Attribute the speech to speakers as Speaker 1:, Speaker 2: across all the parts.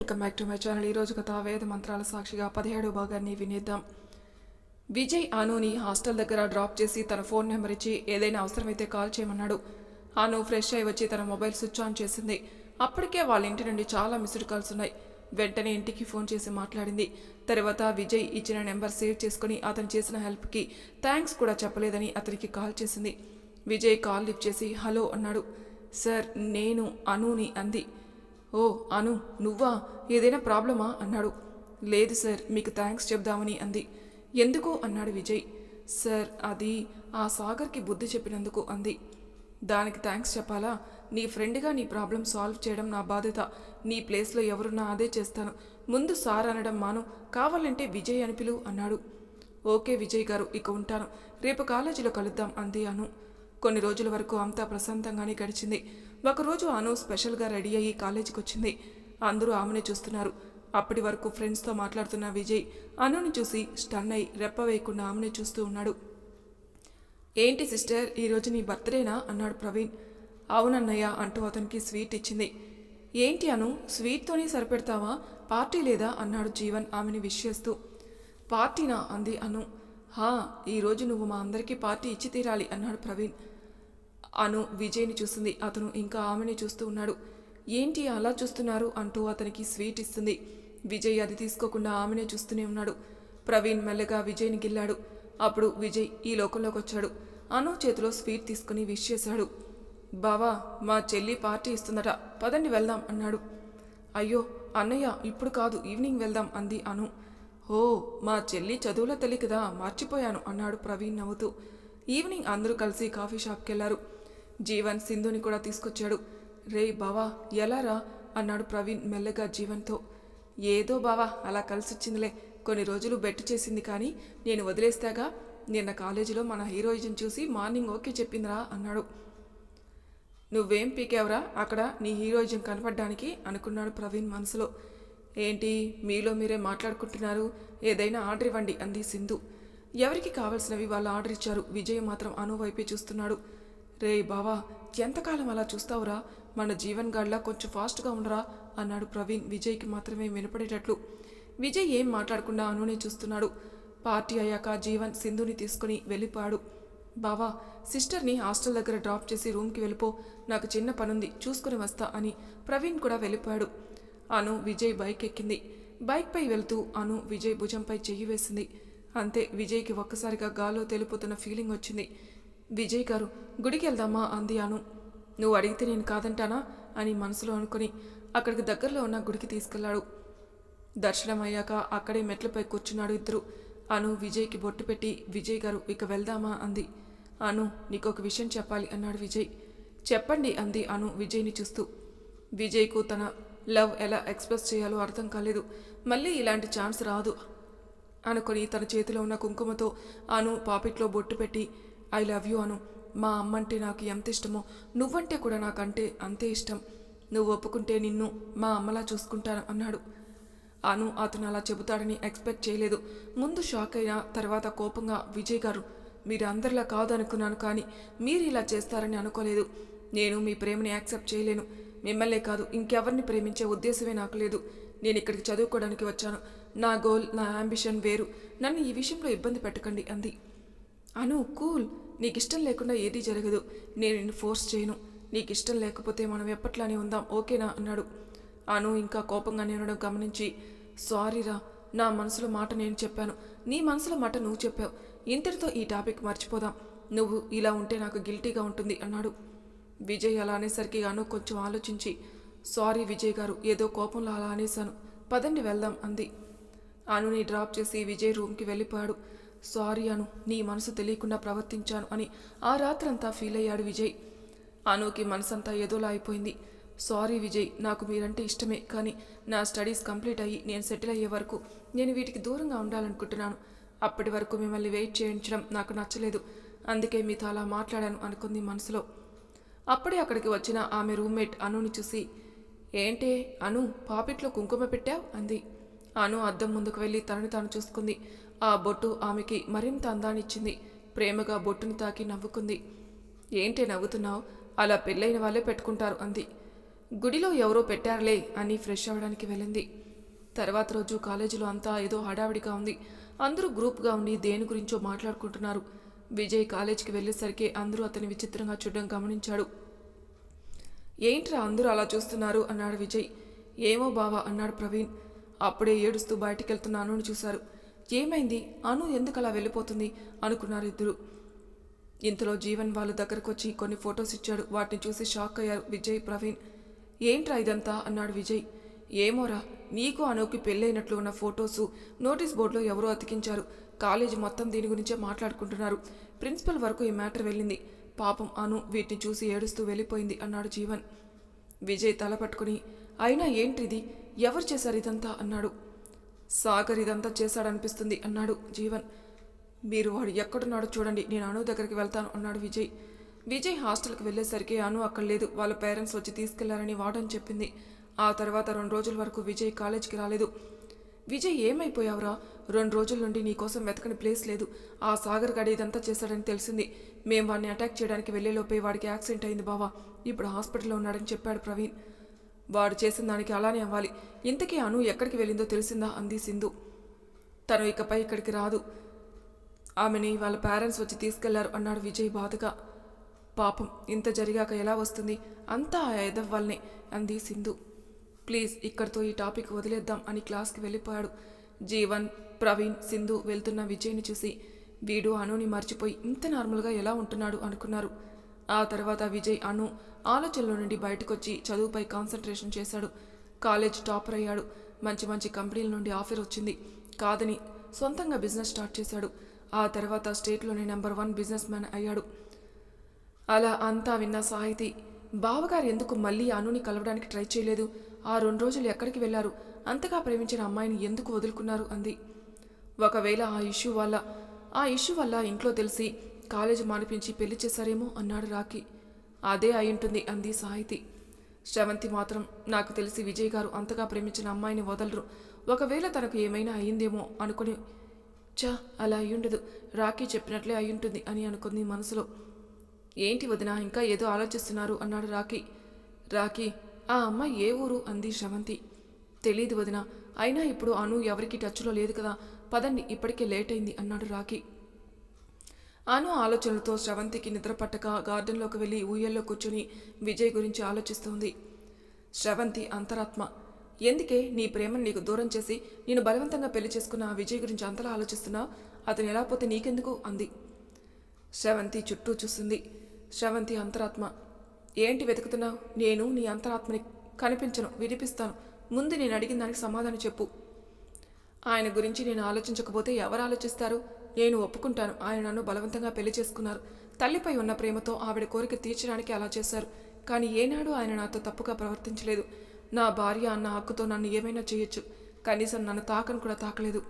Speaker 1: Welcome back to my channel ఈరోజు కథ వేద మంత్రాల సాక్షిగా పదిహేడో భాగాన్ని వినేద్దాం. విజయ్ అనుని హాస్టల్ దగ్గర డ్రాప్ చేసి తన ఫోన్ నెంబర్ ఇచ్చి ఏదైనా అవసరమైతే కాల్ చేయమన్నాడు. అను ఫ్రెష్ అయి వచ్చి తన మొబైల్ స్విచ్ ఆన్ చేసింది. అప్పటికే వాళ్ళ ఇంటి నుండి చాలా మిస్డ్ కాల్స్ ఉన్నాయి. వెంటనే ఇంటికి ఫోన్ చేసి మాట్లాడింది. తర్వాత విజయ్ ఇచ్చిన నెంబర్ సేవ్ చేసుకుని అతను చేసిన హెల్ప్కి థ్యాంక్స్ కూడా చెప్పలేదని అతనికి కాల్ చేసింది. విజయ్ కాల్ లిఫ్ట్ చేసి హలో అన్నాడు. సార్ నేను అనుని అంది. ఓ అను నువ్వా? ఏదైనా ప్రాబ్లమా? అన్నాడు. లేదు సార్ మీకు థ్యాంక్స్ చెప్దామని అంది. ఎందుకు? అన్నాడు విజయ్. సార్ అది ఆ సాగర్కి బుద్ధి చెప్పినందుకు అంది. దానికి థ్యాంక్స్ చెప్పాలా? నీ ఫ్రెండ్గా నీ ప్రాబ్లం సాల్వ్ చేయడం నా బాధ్యత. నీ ప్లేస్లో ఎవరున్నా అదే చేస్తాను. ముందు సార్ అనడం మాను. కావాలంటే విజయ్ అని పిలువు అన్నాడు. ఓకే విజయ్ గారు ఇక ఉంటాను. రేపు కాలేజీలో కలుద్దాం అంది అను. కొన్ని రోజుల వరకు అంతా ప్రశాంతంగానే గడిచింది. ఒకరోజు అను స్పెషల్గా రెడీ అయ్యి కాలేజీకి వచ్చింది అందరూ ఆమెనే చూస్తున్నారు. అప్పటి వరకు ఫ్రెండ్స్తో మాట్లాడుతున్న విజయ్ అనుని చూసి స్టన్ అయి రెప్ప వేయకుండా ఆమెనే చూస్తూ ఉన్నాడు. ఏంటి సిస్టర్ ఈరోజు నీ బర్త్డేనా? అన్నాడు ప్రవీణ్. అవునన్నయ్య అంటూ అతనికి స్వీట్ ఇచ్చింది. ఏంటి అను స్వీట్తోనే సరిపెడతావా? పార్టీ లేదా? అన్నాడు జీవన్ ఆమెని విష్ చేస్తూ. పార్టీనా? అంది అను. హా ఈరోజు నువ్వు మా అందరికీ పార్టీ ఇచ్చి తీరాలి అన్నాడు ప్రవీణ్. అను విజయ్ని చూస్తుంది. అతను ఇంకా ఆమెని చూస్తూ ఉన్నాడు. ఏంటి అలా చూస్తున్నారు? అంటూ అతనికి స్వీట్ ఇస్తుంది. విజయ్ అది తీసుకోకుండా ఆమెనే చూస్తూనే ఉన్నాడు. ప్రవీణ్ మెల్లగా విజయ్ని గిల్లాడు. అప్పుడు విజయ్ ఈ లోకంలోకి వచ్చాడు. అను చేతిలో స్వీట్ తీసుకుని విష్ చేశాడు. బావా మా చెల్లి పార్టీ ఇస్తుందట. పదండి వెళ్దాం అన్నాడు. అయ్యో అన్నయ్య ఇప్పుడు కాదు. ఈవినింగ్ వెళ్దాం అంది అను. ఓ మా చెల్లి చదువులో తల్లి కదా. మర్చిపోయాను అన్నాడు ప్రవీణ్ నవ్వుతూ. ఈవినింగ్ అందరూ కలిసి కాఫీ షాప్కి వెళ్ళారు జీవన్ సింధుని కూడా తీసుకొచ్చాడు. రే బావా ఎలారా అన్నాడు ప్రవీణ్ మెల్లగా జీవన్తో. ఏదో బావా అలా కలిసొచ్చిందిలే. కొన్ని రోజులు బెట్ చేసింది కానీ నేను వదిలేస్తాగా. నిన్న కాలేజీలో మన హీరోయిజం చూసి మార్నింగ్ ఓకే చెప్పిందిరా అన్నాడు. నువ్వేం పీకేవరా? అక్కడ నీ హీరోయిజం కనపడడానికి అనుకున్నాడు ప్రవీణ్ మనసులో. ఏంటి? మీలో మీరే మాట్లాడుకుంటున్నారు. ఏదైనా ఆర్డర్ ఇవ్వండి అంది సింధు. ఎవరికి కావలసినవి వాళ్ళు ఆర్డర్ ఇచ్చారు. విజయ్ మాత్రం అను వైపే చూస్తున్నాడు. రే బావా ఎంతకాలం అలా చూస్తావురా? మన జీవన్ గాడ్లా కొంచెం ఫాస్ట్గా ఉండరా? అన్నాడు ప్రవీణ్ విజయ్కి మాత్రమే వినపడేటట్లు. విజయ్ ఏం మాట్లాడకుండా అనునే చూస్తున్నాడు. పార్టీ అయ్యాక జీవన్ సింధుని తీసుకుని వెళ్ళిపోయాడు. బావా సిస్టర్ని హాస్టల్ దగ్గర డ్రాప్ చేసి రూమ్కి వెళ్ళిపో నాకు చిన్న పనుంది చూసుకుని వస్తా అని ప్రవీణ్ కూడా వెళ్ళిపోయాడు. అను విజయ్ బైక్ ఎక్కింది. బైక్పై వెళ్తూ అను విజయ్ భుజంపై చెయ్యి వేసింది. అంతే విజయ్కి ఒక్కసారిగా గాల్లో తెలిపోతున్న ఫీలింగ్ వచ్చింది. విజయ్ గారు గుడికి వెళ్దామా? అంది అను. నువ్వు అడిగితే నేను కాదంటానా? అని మనసులో అనుకుని అక్కడికి దగ్గరలో ఉన్న గుడికి తీసుకెళ్ళాడు. దర్శనం అయ్యాక అక్కడే మెట్లపై కూర్చున్నాడు ఇద్దరు. అను విజయ్కి బొట్టు పెట్టి విజయ్ గారు ఇక వెళ్దామా? అంది. అను నీకు ఒక విషయం చెప్పాలి అన్నాడు విజయ్. చెప్పండి అంది అను విజయ్ని చూస్తూ. విజయ్కు తన లవ్ ఎలా ఎక్స్ప్రెస్ చేయాలో అర్థం కాలేదు. మళ్ళీ ఇలాంటి ఛాన్స్ రాదు అనుకొని తన చేతిలో ఉన్న కుంకుమతో అను పాపిట్లో బొట్టు పెట్టి ఐ లవ్ యూ అను. మా అమ్మంటే నాకు ఎంత ఇష్టమో నువ్వంటే కూడా నాకంటే అంతే ఇష్టం. నువ్వు ఒప్పుకుంటే నిన్ను మా అమ్మలా చూసుకుంటాను అన్నాడు. అను అతను అలా చెబుతాడని ఎక్స్పెక్ట్ చేయలేదు. ముందు షాక్ అయిన తర్వాత కోపంగా విజయ్ గారు మీరు అందరిలా కాదనుకున్నాను కానీ మీరు ఇలా చేస్తారని అనుకోలేదు. నేను మీ ప్రేమని యాక్సెప్ట్ చేయలేను. మిమ్మల్నే కాదు ఇంకెవరిని ప్రేమించే ఉద్దేశమే నాకు లేదు. నేను ఇక్కడికి చదువుకోవడానికి వచ్చాను. నా గోల్ నా అంబిషన్ వేరు. నన్ను ఈ విషయంలో ఇబ్బంది పెట్టకండి అంది. అను కూల్ నీకు ఇష్టం లేకుండా ఏదీ జరగదు. నేను నిన్ను ఫోర్స్ చేయను. నీకు ఇష్టం లేకపోతే మనం ఎప్పట్లానే ఉందాం. ఓకేనా? అన్నాడు. అను ఇంకా కోపంగా ఉండడం గమనించి సారీరా నా మనసులో మాట నేను చెప్పాను. నీ మనసులో మాట నువ్వు చెప్పావు. ఇంతటితో ఈ టాపిక్ మర్చిపోదాం. నువ్వు ఇలా ఉంటే నాకు గిల్టీగా ఉంటుంది అన్నాడు. విజయ్ అలా అనేసరికి అను కొంచెం ఆలోచించి సారీ విజయ్ గారు ఏదో కోపంలో అలా అనేశాను. పదండి వెళ్దాం అంది. అనుని డ్రాప్ చేసి విజయ్ రూమ్కి వెళ్ళిపోయాడు. సారీ అను నీ మనసు తెలియకుండా ప్రవర్తించాను అని ఆ రాత్రంతా ఫీల్ అయ్యాడు విజయ్. అనుకి మనసంతా ఏదోలా అయిపోయింది. సారీ విజయ్ నాకు మీరంటే ఇష్టమే కానీ నా స్టడీస్ కంప్లీట్ అయ్యి నేను సెటిల్ అయ్యే వరకు నేను వీటికి దూరంగా ఉండాలనుకుంటున్నాను. అప్పటి వరకు మిమ్మల్ని వెయిట్ చేయించడం నాకు నచ్చలేదు. అందుకే మీతో అలా మాట్లాడాను అనుకుంది మనసులో. అప్పుడే అక్కడికి వచ్చిన ఆమె రూమ్మేట్ అనుని చూసి ఏంటే అను పాపిట్లో కుంకుమ పెట్టావు? అంది. అను అద్దం ముందుకు వెళ్ళి తనని తాను చూసుకుంది. ఆ బొట్టు ఆమెకి మరింత అందాన్నిచ్చింది. ప్రేమగా బొట్టుని తాకి నవ్వుకుంది. ఏంటే నవ్వుతున్నావు? అలా పెళ్ళైన వాళ్ళే పెట్టుకుంటారు అంది. గుడిలో ఎవరో పెట్టారులే అని ఫ్రెష్ అవ్వడానికి వెళ్ళింది. తర్వాత రోజు కాలేజీలో అంతా ఏదో హడావిడిగా ఉంది. అందరూ గ్రూప్గా ఉండి దేని గురించో మాట్లాడుకుంటున్నారు. విజయ్ కాలేజీకి వెళ్ళేసరికి అందరూ అతని విచిత్రంగా చూడడం గమనించాడు. ఏంట్రా అందరూ అలా చూస్తున్నారు? అన్నాడు విజయ్. ఏమో బావా అన్నాడు ప్రవీణ్. అప్పుడే ఏడుస్తూ బయటికి వెళ్తున్న అనుని చూశారు. ఏమైంది? అను ఎందుకు అలా వెళ్ళిపోతుంది? అనుకున్నారు ఇద్దరు. ఇంతలో జీవన్ వాళ్ళ దగ్గరకు వచ్చి కొన్ని ఫొటోస్ ఇచ్చాడు. వాటిని చూసి షాక్ అయ్యారు విజయ్ ప్రవీణ్. ఏంట్రా ఇదంతా? అన్నాడు విజయ్. ఏమోరా నీకు అనుకి పెళ్ళైనట్లు ఉన్న ఫొటోసు నోటీస్ బోర్డులో ఎవరో అతికించారు. కాలేజీ మొత్తం దీని గురించే మాట్లాడుకుంటున్నారు. ప్రిన్సిపల్ వరకు ఈ మ్యాటర్ వెళ్ళింది. పాపం అను వీటిని చూసి ఏడుస్తూ వెళ్ళిపోయింది అన్నాడు జీవన్. విజయ్ తల పట్టుకుని అయినా ఏంటిది? ఎవరు చేశారు ఇదంతా? అన్నాడు. సాగర్ ఇదంతా చేశాడనిపిస్తుంది అన్నాడు జీవన్. మీరు వాడు ఎక్కడున్నాడో చూడండి నేను అను దగ్గరికి వెళ్తాను అన్నాడు విజయ్. విజయ్ హాస్టల్కి వెళ్ళేసరికి అను అక్కడ లేదు వాళ్ళ పేరెంట్స్ వచ్చి తీసుకెళ్ళారని వాడని చెప్పింది. ఆ తర్వాత రెండు రోజుల వరకు విజయ్ కాలేజీకి రాలేదు. విజయ్ ఏమైపోయావురా? రెండు రోజుల నుండి నీకోసం వెతకని ప్లేస్ లేదు. ఆ సాగర్ గడి ఇదంతా చేశాడని తెలిసింది. మేం వాడిని అటాక్ చేయడానికి వెళ్ళేలోపే వాడికి యాక్సిడెంట్ అయింది బావా. ఇప్పుడు హాస్పిటల్లో ఉన్నాడని చెప్పాడు ప్రవీణ్. వాడు చేసిన దానికి అలానే అవ్వాలి. ఇంతకీ అను ఎక్కడికి వెళ్ళిందో తెలిసిందా? అంది సింధు. తను ఇకపై ఇక్కడికి రాదు. ఆమెని వాళ్ళ పేరెంట్స్ వచ్చి తీసుకెళ్ళారు అన్నాడు విజయ్ బాధగా. పాపం ఇంత జరిగాక ఎలా వస్తుంది? అంతా ఆ ఎదవ్ అంది సింధు. ప్లీజ్ ఇక్కడితో ఈ టాపిక్ వదిలేద్దాం అని క్లాస్కి వెళ్ళిపోయాడు. జీవన్ ప్రవీణ్ సింధు వెళ్తున్న విజయ్ని చూసి వీడు అనుని మర్చిపోయి ఇంత నార్మల్గా ఎలా ఉంటున్నాడు అనుకున్నారు. ఆ తర్వాత విజయ్ అను ఆలోచనలో నుండి బయటకొచ్చి చదువుపై కాన్సన్ట్రేషన్ చేశాడు. కాలేజ్ టాపర్ అయ్యాడు. మంచి మంచి కంపెనీల నుండి ఆఫర్ వచ్చింది. కాదని సొంతంగా బిజినెస్ స్టార్ట్ చేశాడు. ఆ తర్వాత స్టేట్లోనే నెంబర్ వన్ బిజినెస్ మ్యాన్ అయ్యాడు. అలా అంతా విన్న సాహితి బావగారు ఎందుకు మళ్ళీ అనుని కలవడానికి ట్రై చేయలేదు? ఆ రెండు రోజులు ఎక్కడికి వెళ్ళారు? అంతగా ప్రేమించిన అమ్మాయిని ఎందుకు వదులుకున్నారు? అంది. ఒకవేళ ఆ ఇష్యూ వల్ల ఆ ఇష్యూ వల్ల ఇంట్లో తెలిసి కాలేజీ మానిపించి పెళ్ళి చేశారేమో అన్నాడు రాఖీ. అదే అయి ఉంటుంది అంది సాహితి. శ్రవంతి మాత్రం నాకు తెలిసి విజయ్ గారు అంతగా ప్రేమించిన అమ్మాయిని వదలరు. ఒకవేళ తనకు ఏమైనా అయ్యిందేమో అనుకుని చా అలా అయ్యుండదు. రాఖీ చెప్పినట్లే అయ్యుంటుంది అని అనుకుంది మనసులో. ఏంటి వదిన ఇంకా ఏదో ఆలోచిస్తున్నారు అన్నాడు రాఖీ. రాఖీ ఆ అమ్మాయి ఏ ఊరు? అంది శ్రవంతి. తెలీదు వదిన అయినా ఇప్పుడు అను ఎవరికి టచ్లో లేదు కదా. పదండి ఇప్పటికే లేట్ అయింది అన్నాడు రాఖీ. అను ఆలోచనలతో శ్రవంతికి నిద్ర పట్టక గార్డెన్లోకి వెళ్ళి ఊయల్లో కూర్చుని విజయ్ గురించి ఆలోచిస్తోంది. శ్రవంతి అంతరాత్మ. ఎందుకే? నీ ప్రేమను నీకు దూరం చేసి నేను బలవంతంగా పెళ్ళి చేసుకున్న ఆ విజయ్ గురించి అంతలా ఆలోచిస్తున్నా? అతను ఎలా పోతే నీకెందుకు? అంది. శ్రవంతి చుట్టూ చూస్తుంది. శ్రవంతి అంతరాత్మ. ఏంటి వెతుకుతున్నావు? నేను నీ అంతరాత్మని కనిపించను వినిపిస్తాను. ముందు నేను అడిగిన దానికి సమాధానం చెప్పు. ఆయన గురించి నేను ఆలోచించకపోతే ఎవరు ఆలోచిస్తారు? నేను ఒప్పుకుంటాను. ఆయన నన్ను బలవంతంగా పెళ్ళి చేసుకున్నారు. తల్లిపై ఉన్న ప్రేమతో ఆవిడ కోరిక తీర్చడానికి అలా చేశారు. కానీ ఏనాడు ఆయన నాతో తప్పుగా ప్రవర్తించలేదు. నా భార్య అన్న హక్కుతో నన్ను ఏమైనా చేయొచ్చు. కనీసం నన్ను తాకను కూడా తాకలేదు.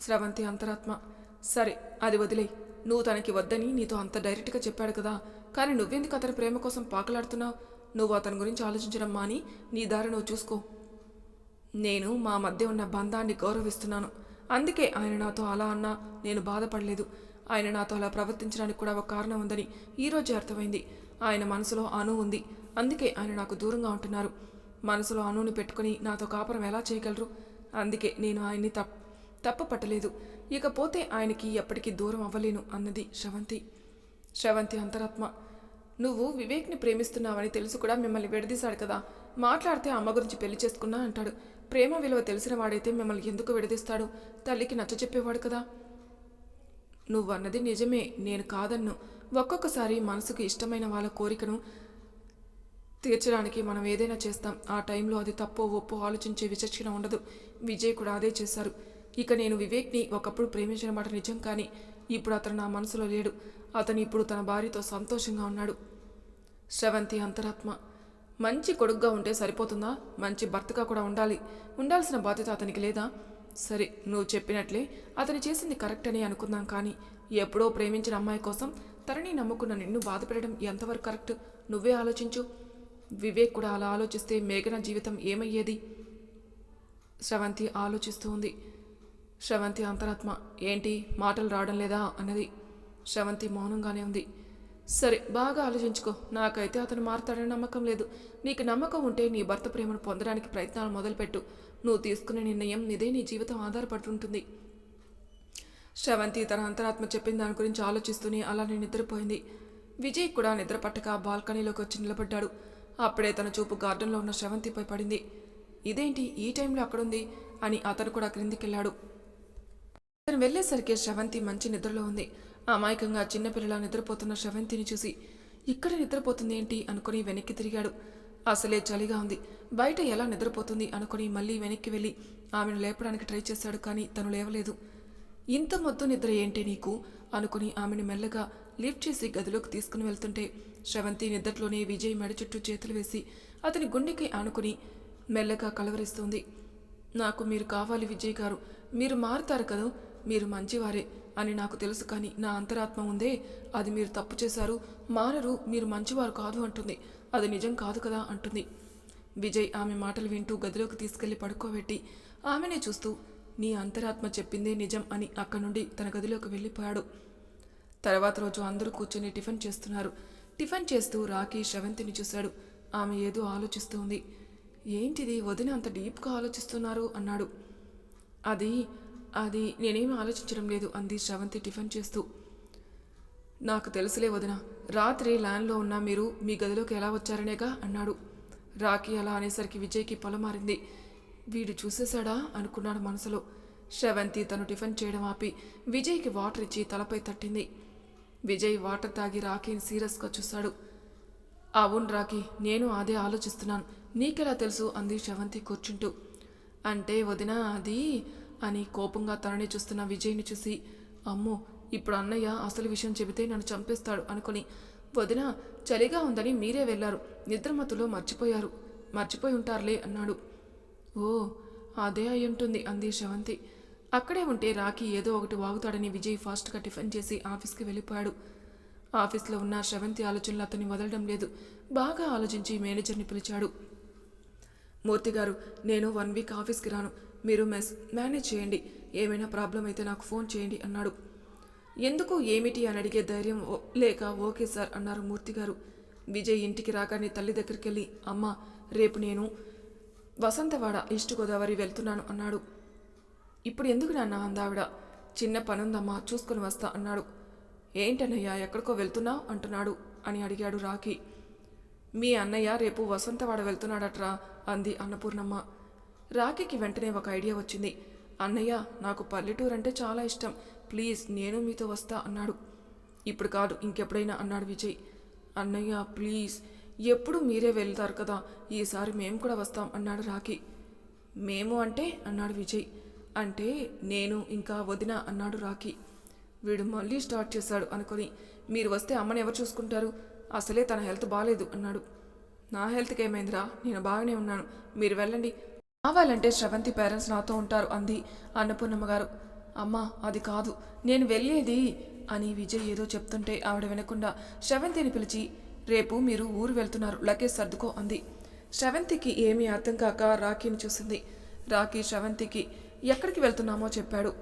Speaker 1: స్రవంతి అంతరాత్మ. సరే అది వదిలే నువ్వు తనకి వద్దని నీతో అంత డైరెక్ట్గా చెప్పాడు కదా. కానీ నువ్వెందుకు అతని ప్రేమ కోసం పాకలాడుతున్నావు? నువ్వు అతని గురించి ఆలోచించడం మాని నీ దారి నువ్వు చూసుకో. నేను మా మధ్య ఉన్న బంధాన్ని గౌరవిస్తున్నాను. అందుకే ఆయన నాతో అలా అన్నా నేను బాధపడలేదు. ఆయన నాతో అలా ప్రవర్తించడానికి కూడా ఒక కారణం ఉందని ఈరోజే అర్థమైంది. ఆయన మనసులో అను ఉంది. అందుకే ఆయన నాకు దూరంగా ఉంటున్నారు. మనసులో అనువుని పెట్టుకుని నాతో కాపురం ఎలా చేయగలరు? అందుకే నేను ఆయన్ని తప్ తప్ప పట్టలేదు ఇకపోతే ఆయనకి ఎప్పటికీ దూరం అవ్వలేను అన్నది శ్రవంతి. శ్రవంతి అంతరాత్మ. నువ్వు వివేక్ని ప్రేమిస్తున్నావని తెలుసు కూడా మిమ్మల్ని విడదీశాడు కదా. మాట్లాడితే అమ్మ గురించి పెళ్ళి చేసుకున్నా అంటాడు. ప్రేమ విలువ తెలిసిన వాడైతే మిమ్మల్ని ఎందుకు విడదీస్తాడు? తల్లికి నచ్చ చెప్పేవాడు కదా. నువ్వన్నది నిజమే నేను కాదన్ను. ఒక్కొక్కసారి మనసుకు ఇష్టమైన వాళ్ళ కోరికను తీర్చడానికి మనం ఏదైనా చేస్తాం. ఆ టైంలో అది తప్పో ఒప్పో ఆలోచించే విచక్షణ ఉండదు. విజయ్ కూడా అదే చేశారు. ఇక నేను వివేక్ని ఒకప్పుడు ప్రేమించిన మాట నిజం కానీ ఇప్పుడు అతను నా మనసులో లేడు. అతను ఇప్పుడు తన భార్యతో సంతోషంగా ఉన్నాడు. శ్రవంతి అంతరాత్మ. మంచి కొడుగ్గా ఉంటే సరిపోతుందా? మంచి భర్తగా కూడా ఉండాలి. ఉండాల్సిన బాధ్యత అతనికి లేదా? సరే నువ్వు చెప్పినట్లే. అతను చేసింది కరెక్ట్ అని అనుకుందాం కానీ ఎప్పుడో ప్రేమించిన అమ్మాయి కోసం తనని నమ్ముకున్న నిన్ను బాధపెట్టడం ఎంతవరకు కరెక్ట్? నువ్వే ఆలోచించు. వివేక్ కూడా అలా ఆలోచిస్తే మేఘన జీవితం ఏమయ్యేది? శ్రవంతి ఆలోచిస్తూ ఉంది. శ్రవంతి అంతరాత్మ. ఏంటి? మాటలు రావడం లేదా? అన్నది. శ్రవంతి మౌనంగానే ఉంది. సరే బాగా ఆలోచించుకో. నాకైతే అతను మారుతాడని నమ్మకం లేదు. నీకు నమ్మకం ఉంటే నీ భర్త ప్రేమను పొందడానికి ప్రయత్నాలు మొదలుపెట్టు. నువ్వు తీసుకునే నిర్ణయం నీదే నీ జీవితం ఆధారపడుతుంటుంది. శ్రవంతి తన అంతరాత్మ చెప్పిన దాని గురించి ఆలోచిస్తూనే అలానే నిద్రపోయింది. విజయ్ కూడా నిద్ర పట్టక బాల్కనీలోకి వచ్చి నిలబడ్డాడు. అప్పుడే తన చూపు గార్డెన్లో ఉన్న శ్రవంతిపై పడింది. ఇదేంటి? ఈ టైంలో అక్కడుంది? అని అతను కూడా క్రిందికెళ్ళాడు. అతను వెళ్ళేసరికి శ్రవంతి మంచి నిద్రలో ఉంది. అమాయకంగా చిన్నపిల్లలా నిద్రపోతున్న శ్రవంతిని చూసి ఇక్కడ నిద్రపోతుంది ఏంటి? అనుకుని వెనక్కి తిరిగాడు. అసలే చలిగా ఉంది. బయట ఎలా నిద్రపోతుంది? అనుకుని మళ్ళీ వెనక్కి వెళ్ళి ఆమెను లేపడానికి ట్రై చేశాడు కానీ తను లేవలేదు. ఇంత మొత్తం నిద్ర ఏంటి నీకు? అనుకుని ఆమెను మెల్లగా లిఫ్ట్ చేసి గదిలోకి తీసుకుని వెళ్తుంటే శ్రవంతి నిద్రలోనే విజయ్ మెడ చుట్టూ చేతులు వేసి అతని గుండెకి ఆనుకుని మెల్లగా కలవరిస్తుంది. నాకు మీరు కావాలి విజయ్ గారు. మీరు మారుతారు కదా? మీరు మంచివారే అని నాకు తెలుసు కానీ నా అంతరాత్మ ఉందే. అది మీరు తప్పు చేశారు. మానరు మీరు మంచివారు కాదు అంటుంది. అది నిజం కాదు కదా అంటుంది. విజయ్ ఆమె మాటలు వింటూ గదిలోకి తీసుకెళ్ళి పడుకోబెట్టి ఆమెనే చూస్తూ నీ అంతరాత్మ చెప్పిందే నిజం అని అక్కడి నుండి తన గదిలోకి వెళ్ళిపోయాడు. తర్వాత రోజు అందరూ కూర్చొని టిఫిన్ చేస్తున్నారు. టిఫిన్ చేస్తూ రాకీ శ్రవంతిని చూశాడు. ఆమె ఏదో ఆలోచిస్తూ ఉంది ఏంటిది వదిన అంత డీప్గా ఆలోచిస్తున్నారు అన్నాడు. అది అది నేనేం ఆలోచించడం లేదు అంది శ్రవంతి టిఫిన్ చేస్తూ. నాకు తెలుసులే వదిన రాత్రి ల్యాండ్లో ఉన్న మీరు మీ గదిలోకి ఎలా వచ్చారనేగా? అన్నాడు. రాకి అలా అనేసరికి విజయ్కి పొలమారింది. వీడు చూసేశాడా? అనుకున్నాడు మనసులో. శ్రవంతి తను టిఫిన్ చేయడం ఆపి విజయ్కి వాటర్ ఇచ్చి తలపై తట్టింది. విజయ్ వాటర్ తాగి రాకీని సీరియస్గా చూశాడు. అవును రాఖీ నేను అదే ఆలోచిస్తున్నాను. నీకెలా తెలుసు? అంది శ్రవంతి కూర్చుంటూ. అంటే వదిన అది అని కోపంగా తనని చూస్తున్న విజయ్ని చూసి అమ్మో ఇప్పుడు అన్నయ్య అసలు విషయం చెబితే నన్ను చంపేస్తాడు అనుకుని వదిన చలిగా ఉందని మీరే వెళ్ళారు. నిద్రమత్తులో మర్చిపోయారు. మర్చిపోయి ఉంటారులే అన్నాడు. ఓ అదే అయి ఉంటుంది అంది శవంతి. అక్కడే ఉంటే రాఖీ ఏదో ఒకటి వాగుతాడని విజయ్ ఫాస్ట్గా టిఫిన్ చేసి ఆఫీస్కి వెళ్ళిపోయాడు. ఆఫీస్లో ఉన్న శ్రవంతి ఆలోచనలు అతన్ని వదలడం లేదు. బాగా ఆలోచించి మేనేజర్ని పిలిచాడు. మూర్తి గారు నేను వన్ వీక్ ఆఫీస్కి రాను. మీరు మెస్ మేనేజ్ చేయండి. ఏమైనా ప్రాబ్లం అయితే నాకు ఫోన్ చేయండి అన్నాడు. ఎందుకు ఏమిటి అని అడిగే ధైర్యం ఓ- లేక ఓకే సార్ అన్నారు మూర్తి గారు. విజయ్ ఇంటికి రాగానే తల్లి దగ్గరికి వెళ్ళి అమ్మ రేపు నేను వసంతవాడ ఈస్ట్ గోదావరి వెళ్తున్నాను అన్నాడు. ఇప్పుడు ఎందుకు నాన్న అందావిడ చిన్న పనుందమ్మా చూసుకొని వస్తా అన్నాడు. ఏంటన్నయ్య ఎక్కడికో వెళ్తున్నావు? అంటున్నాడు అని అడిగాడు రాఖీ. మీ అన్నయ్య రేపు వసంతవాడ వెళ్తున్నాడట్రా అంది అన్నపూర్ణమ్మ. రాఖీకి వెంటనే ఒక ఐడియా వచ్చింది. అన్నయ్య నాకు పల్లెటూరు అంటే చాలా ఇష్టం. ప్లీజ్ నేను మీతో వస్తా అన్నాడు. ఇప్పుడు కాదు ఇంకెప్పుడైనా అన్నాడు విజయ్. అన్నయ్య ప్లీజ్ ఎప్పుడు మీరే వెళ్తారు కదా. ఈసారి మేము కూడా వస్తాం అన్నాడు రాఖీ. మేము అంటే? అన్నాడు విజయ్. అంటే నేను ఇంకా వదిన అన్నాడు రాఖీ. వీడు మళ్ళీ స్టార్ట్ చేశాడు అనుకొని మీరు వస్తే అమ్మని ఎవరు చూసుకుంటారు? అసలే తన హెల్త్ బాగాలేదు అన్నాడు. నా హెల్త్కి ఏమైందిరా? నేను బాగానే ఉన్నాను. మీరు వెళ్ళండి. కావాలంటే శ్రవంతి పేరెంట్స్ నాతో ఉంటారు అంది అన్నపూర్ణమ్మ గారు. అమ్మా అది కాదు నేను వెళ్ళేది అని విజయ్ ఏదో చెప్తుంటే ఆవిడ వినకుండా శ్రవంతిని పిలిచి రేపు మీరు ఊరు వెళ్తున్నారు లగేజ్ సర్దుకో అంది. శ్రవంతికి ఏమీ అర్థం కాక రాఖీని చూసింది. రాఖీ శ్రవంతికి ఎక్కడికి వెళ్తున్నామో చెప్పాడు.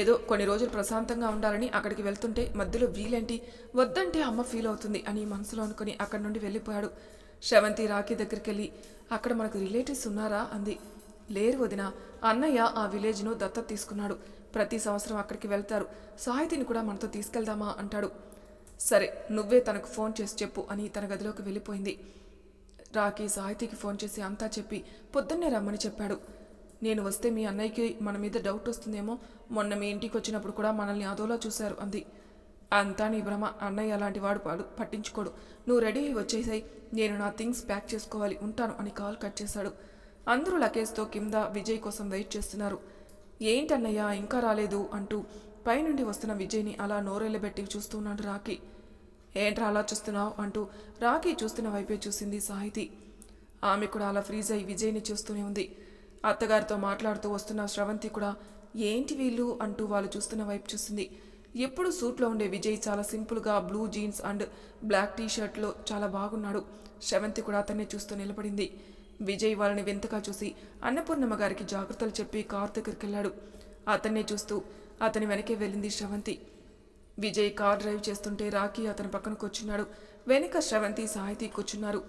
Speaker 1: ఏదో కొన్ని రోజులు ప్రశాంతంగా ఉండాలని అక్కడికి వెళ్తుంటే మధ్యలో వీలేంటి? వద్దంటే అమ్మ ఫీల్ అవుతుంది అని మనసులో అనుకుని అక్కడి నుండి వెళ్ళిపోయాడు. శ్రవంతి రాఖీ దగ్గరికి వెళ్ళి అక్కడ మనకు రిలేటివ్స్ ఉన్నారా? అంది. లేరు వదిన అన్నయ్య ఆ విలేజ్ను దత్తత తీసుకున్నాడు. ప్రతి సంవత్సరం అక్కడికి వెళ్తారు. సాహితిని కూడా మనతో తీసుకెళ్దామా? అంటాడు. సరే నువ్వే తనకు ఫోన్ చేసి చెప్పు అని తన గదిలోకి వెళ్ళిపోయింది. రాకీ సాహితీకి ఫోన్ చేసి అంతా చెప్పి పొద్దున్నే రమ్మని చెప్పాడు. నేను వస్తే మీ అన్నయ్యకి మన మీద డౌట్ వస్తుందేమో మొన్న మీ ఇంటికి వచ్చినప్పుడు కూడా మనల్ని అదోలా చూశారు అంది. అంతా నీ భ్రమ. అన్నయ్య అలాంటి వాడు పాడు పట్టించుకోడు. నువ్వు రెడీ అయ్యి వచ్చేసాయి. నేను నా థింగ్స్ ప్యాక్ చేసుకోవాలి. ఉంటాను అని కాల్ కట్ చేశాడు. అందరూ లగేజ్తో కింద విజయ్ కోసం వెయిట్ చేస్తున్నారు. ఏంటన్నయ్య ఇంకా రాలేదు అంటూ పైనుండి వస్తున్న విజయ్ని అలా నోరెళ్ళబెట్టి చూస్తున్నాడు రాఖీ. ఏంట్రా అలా చూస్తున్నావు? అంటూ రాఖీ చూస్తున్న వైపే చూసింది సాహితి. ఆమె కూడా అలా ఫ్రీజ్ అయి విజయ్ని చూస్తూనే ఉంది. అత్తగారితో మాట్లాడుతూ వస్తున్న శ్రవంతి కూడా ఏంటి వీళ్ళు? అంటూ వాళ్ళు చూస్తున్న వైపు చూసింది. ఎప్పుడు సూట్లో ఉండే విజయ్ చాలా సింపుల్గా blue jeans and black T షర్ట్లో చాలా బాగున్నాడు. శ్రవంతి కూడా అతన్ని చూస్తూ నిలబడింది. విజయ్ వాళ్ళని వింతగా చూసి అన్నపూర్ణమ్మ గారికి జాగ్రత్తలు చెప్పి కార్ దగ్గరికి వెళ్ళాడు అతన్నే చూస్తూ అతని వెనకే వెళ్ళింది శ్రవంతి విజయ్ కార్ డ్రైవ్ చేస్తుంటే రాఖీ అతని పక్కన కూర్చున్నాడు. వెనుక శ్రవంతి సాహితీ కూర్చున్నారు.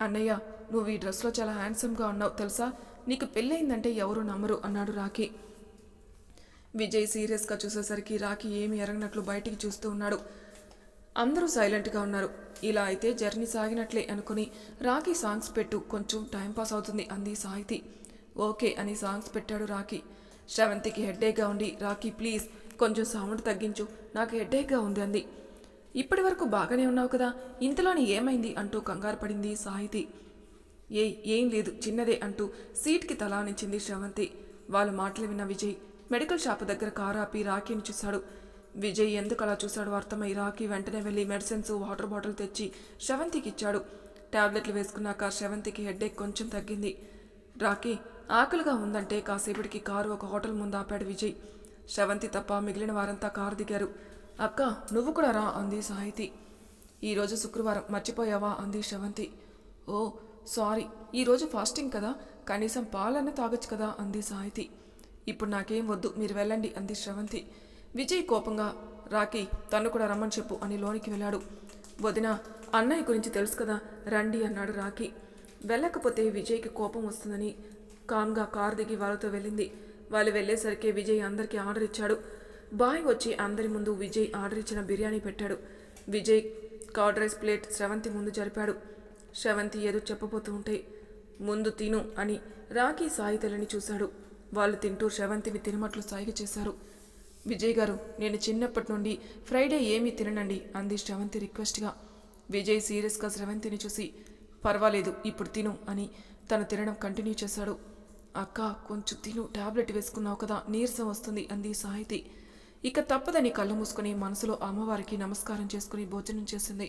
Speaker 1: అన్నయ్య నువ్వు ఈ డ్రెస్లో చాలా హ్యాండ్సమ్గా ఉన్నావు తెలుసా? నీకు పెళ్ళయిందంటే ఎవరు నమ్మరు అన్నాడు రాఖీ. విజయ్ సీరియస్గా చూసేసరికి రాఖీ ఏమి ఎరగనట్లు బయటికి చూస్తూ ఉన్నాడు. అందరూ సైలెంట్గా ఉన్నారు. ఇలా అయితే జర్నీ సాగినట్లే అనుకుని రాఖీ సాంగ్స్ పెట్టు కొంచెం టైంపాస్ అవుతుంది అంది సాహితి. ఓకే అని సాంగ్స్ పెట్టాడు రాకీ శ్రవంతికి హెడ్ఏక్గా ఉండి రాఖీ ప్లీజ్ కొంచెం సౌండ్ తగ్గించు నాకు హెడ్ఏక్గా ఉంది అంది. ఇప్పటి వరకు బాగానే ఉన్నావు కదా ఇంతలోని ఏమైంది అంటూ కంగారు పడింది సాహితి. ఏ ఏం లేదు చిన్నదే అంటూ సీట్కి తలానించింది శ్రవంతి. వాళ్ళ మాటలు విన్న విజయ్ మెడికల్ షాప్ దగ్గర కారు ఆపి రాఖీని చూశాడు విజయ్ ఎందుకు అలా చూశాడో అర్థమై రాఖీ వెంటనే వెళ్ళి మెడిసిన్స్ వాటర్ బాటిల్ తెచ్చి శ్రవంతికి ఇచ్చాడు. టాబ్లెట్లు వేసుకున్నాక శ్రవంతికి హెడ్ఏక్ కొంచెం తగ్గింది. రాఖీ ఆకలిగా ఉందంటే కాసేపటికి కారు ఒక హోటల్ ముందు ఆపాడు విజయ్. శ్రవంతి తప్ప మిగిలిన వారంతా కారు దిగారు. అక్క నువ్వు కూడా రా అంది సాహితి. ఈరోజు శుక్రవారం మర్చిపోయావా అంది శ్రవంతి ఓ సారీ ఈరోజు ఫాస్టింగ్ కదా కనీసం పాలన్న తాగొచ్చు కదా అంది సాహితి. ఇప్పుడు నాకేం వద్దు మీరు వెళ్ళండి అంది శ్రవంతి. విజయ్ కోపంగా రాకి తను కూడా రమ్మని చెప్పు అని లోనికి వెళ్ళాడు. వదిన అన్నయ్య గురించి తెలుసు కదా రండి అన్నాడు రాకీ వెళ్ళకపోతే విజయ్కి కోపం వస్తుందని కామ్గా కారు దిగి వాళ్ళతో వెళ్ళింది. వాళ్ళు వెళ్ళేసరికి విజయ్ అందరికీ ఆర్డర్ ఇచ్చాడు. బాయ్ వచ్చి అందరి ముందు విజయ్ ఆర్డర్ ఇచ్చిన బిర్యానీ పెట్టాడు. Vijay curd rice plate Sravanthi ముందు జరిపాడు. శ్రవంతి ఏదో చెప్పబోతూ ఉంటే ముందు తిను అని రాఖీ సాయి తెల్లని చూశాడు. వాళ్ళు తింటూ శ్రవంతిని తినమట్లు సాయిగ చేశారు. విజయ్ గారు నేను చిన్నప్పటి నుండి ఫ్రైడే ఏమీ తిననండి అంది శ్రవంతి రిక్వెస్ట్గా. విజయ్ సీరియస్గా శ్రవంతిని చూసి పర్వాలేదు ఇప్పుడు తిను అని తను తినడం కంటిన్యూ చేశాడు. అక్క కొంచెం తిను టాబ్లెట్ వేసుకున్నావు కదా నీరసం వస్తుంది అంది సాహితి. ఇక తప్పదని కళ్ళు మూసుకొని మనసులో అమ్మవారికి నమస్కారం చేసుకుని భోజనం చేసింది.